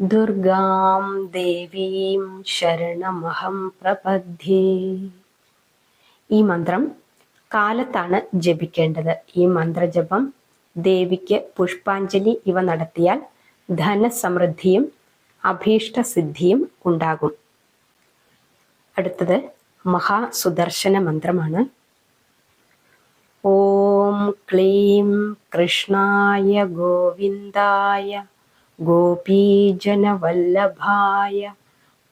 ദുർഗാം ദേവീം ശരണമഹം പ്രപദ്ധ്യേ ഈ മന്ത്രം കാലത്താണ് ജപിക്കേണ്ടത്. ഈ മന്ത്രജപം ദേവിക്ക് പുഷ്പാഞ്ജലി ഇവ നടത്തിയാൽ ധനസമൃദ്ധിയും അഭീഷ്ട സിദ്ധിയും ഉണ്ടാകും. അടുത്തത് മഹാസുദർശന മന്ത്രമാണ്. ഓം ക്ലീം കൃഷ്ണായ ഗോവിന്ദായ ഗോപീജനവല്ലഭായ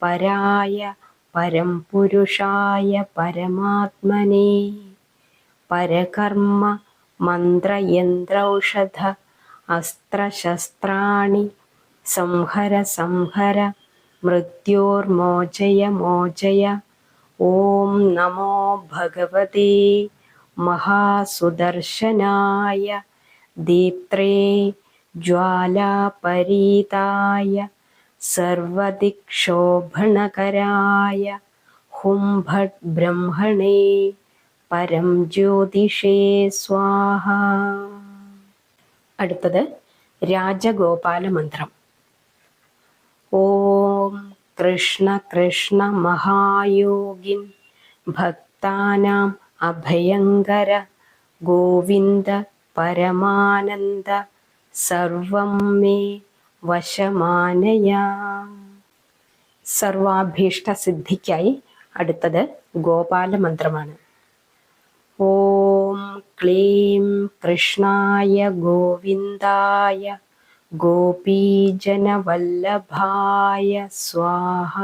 പരായ പരം പുരുഷായ പരമാത്മനെ. പരകർമ്മ മന്ത്രയന്ത്രൗഷധ അസ്ത്രശസ്ത്രാണി സംഹര സംഹര മൃത്യോർമോചയ മോചയ ഓം നമോ ഭഗവതേ മഹാസുദർശനായ ദീപ്ത്രേ. ज्वालापरीताय सर्वदिक्षोभणकराय हुम्भट् ब्रह्मणे പരം ജ്യോതിഷേ സ്വാഹ അടുത്തത് രാജഗോപാല മന്ത്രം ഓം കൃഷ്ണ കൃഷ്ണ മഹായോഗിൻ ഭക്താനാം അഭയങ്കര ഗോവിന്ദ പരമാനന്ദ സർവം മേ വശമാനയ. സർവാഭീഷ്ട സിദ്ധിക്കായി അടുത്തത് ഗോപാല മന്ത്രമാണ് ഓം ക്ലീം കൃഷ്ണായ ഗോവിന്ദായ ഗോപീജനവല്ലഭായ സ്വാഹ.